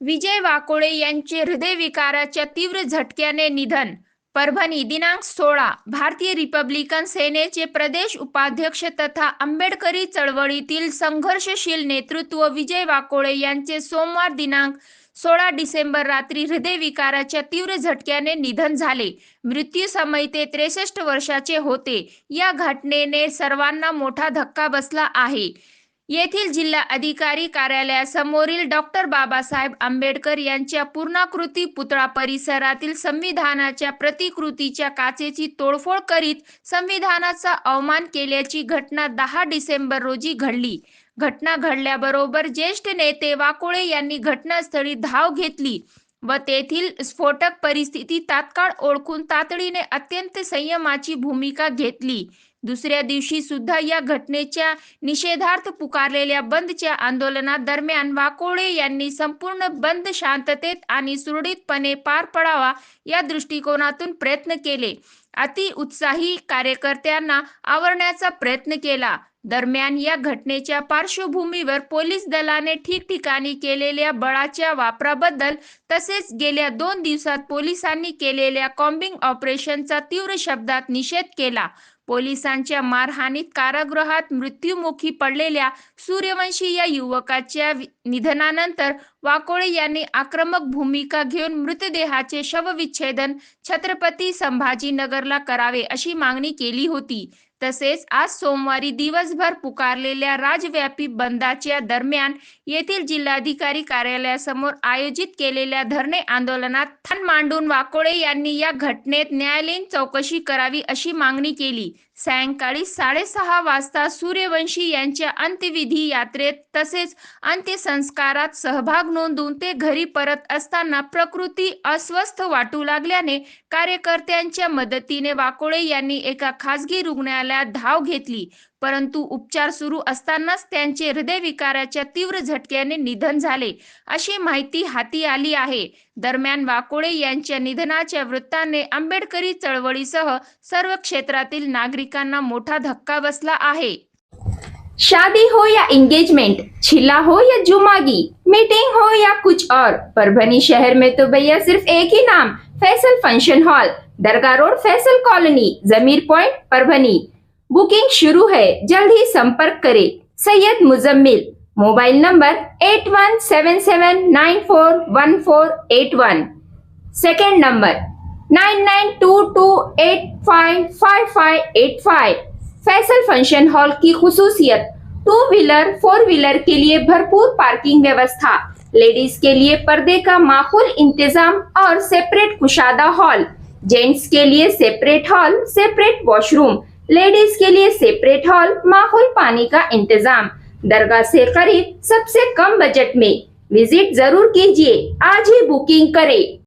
विजय वाकोळे यांचे हृदयविकाराच्या तीव्र झटक्याने निधन. परभणी दिनांक सोळा भारतीय रिपब्लिकन सेनेचे प्रदेश उपाध्यक्ष तथा आंबेडकरी चळवळीतील संघर्षशील नेतृत्व विजय वाकोळे यांचे सोमवार दिनांक सोळा डिसेंबर रात्री हृदयविकाराच्या तीव्र झटक्याने निधन झाले. मृत्यू समय ते त्रेसष्ट वर्षाचे होते. या घटनेने सर्वांना मोठा धक्का बसला आहे. येथील जिल्हा अधिकारी कार्यालयासमोरील डॉक्टर बाबासाहेब आंबेडकर यांच्या पूर्णाकृती पुतळा परिसरातील संविधानाच्या प्रतिकृतीच्या काचेची तोडफोड करीत संविधानाचा अवमान केल्याची घटना दहा डिसेंबर रोजी घडली. घटना घडल्याबरोबर ज्येष्ठ नेते वाकोळे यांनी घटनास्थळी धाव घेतली व तेथील स्फोटक परिस्थिती तात्काळ ओळखून तातडीने अत्यंत संयमाची भूमिका घेतली. दुसऱ्या दिवशी सुद्धा या घटनेच्या निषेधार्थ पुकारलेल्या बंदच्या आंदोलनादरम्यान वाकोळे यांनी संपूर्ण बंद शांततेत आणि सुरळीतपणे पार पडावा या दृष्टिकोनातून प्रयत्न केले. अति उत्साही कार्यकर्त्यांना आवरण्याचा प्रयत्न केला. दरम्यान या घटनेच्या पार्श्वभूमीवर पोलीस दलाने ठिकठिकाणी केलेल्या बळाच्या वापराबद्दल तसेच गेल्या दोन दिवसात पोलिसांनी केलेल्या कॉम्बिंग ऑपरेशनचा तीव्र शब्दात निषेध केला. पोलिसांच्या मारहाणीत कारागृहात मृत्युमुखी पडलेल्या सूर्यवंशी या युवकाच्या निधनानंतर वाकोळे यांनी आक्रमक भूमिका घेऊन मृतदेहाचे शवविच्छेदन छत्रपती संभाजीनगरला करावे अशी मागणी केली होती. तसेच आज सोमवारी दिवसभर पुकारलेल्या राजव्यापी बंदाच्या दरम्यान येथील जिल्हाधिकारी कार्यालयासमोर आयोजित केलेल्या धरणे आंदोलनात ठाण मांडून वाकोळे यांनी या घटनेत न्यायालयीन चौकशी करावी अशी मागणी केली. सायंकाळी साडेसहा वाजता सूर्यवंशी यांच्या अंत्यविधी यात्रेत तसेच अंत्यसंस्कारात सहभाग नोंदवून ते घरी परत असताना प्रकृती अस्वस्थ वाटू लागल्याने कार्यकर्त्यांच्या मदतीने वाकोळे यांनी एका खासगी रुग्णालयात धाव घेतली. परंतु उपचार सुरू असतानाच त्यांचे हृदयविकाराच्या तीव्र झटक्याने निधन झाले. अशी माहिती हाती आली आहे. दरम्यान वाकोळे यांच्या निधनाच्या वृत्ताने आंबेडकरी चळवळीसह सर्व क्षेत्रातील नागरिकांना मोठा धक्का बसला आहे. शादी हो या एंगेजमेंट छिला हो या जुमागी मीटिंग हो या कुछ और. परभनी शहर में तो भैया सिर्फ एक ही नाम Faisal function hall Dargah road Faisal colony Zameer point Parbhani booking शुरू है, जल्द ही संपर्क करें। Syed Muzammil, mobile number eight one seven seven nine four one four eight one. Second number, nine nine two two eight five five five eight five. Faisal function hall की खसूसियत, two wheeler, four wheeler के लिए भरपूर parking व्यवस्था। Ladies के लिए पर्दे का माकूल इंतज़ाम और सेपरेट कुशादा हॉल। जेंट्स के लिए separate hall, separate washroom. Ladies के लिए सेपरेट हॉल माहौल पानी का इंतजाम। दरगाह से करीब सबसे कम बजट में। विजिट जरूर कीजिए। आज ही बुकिंग करें।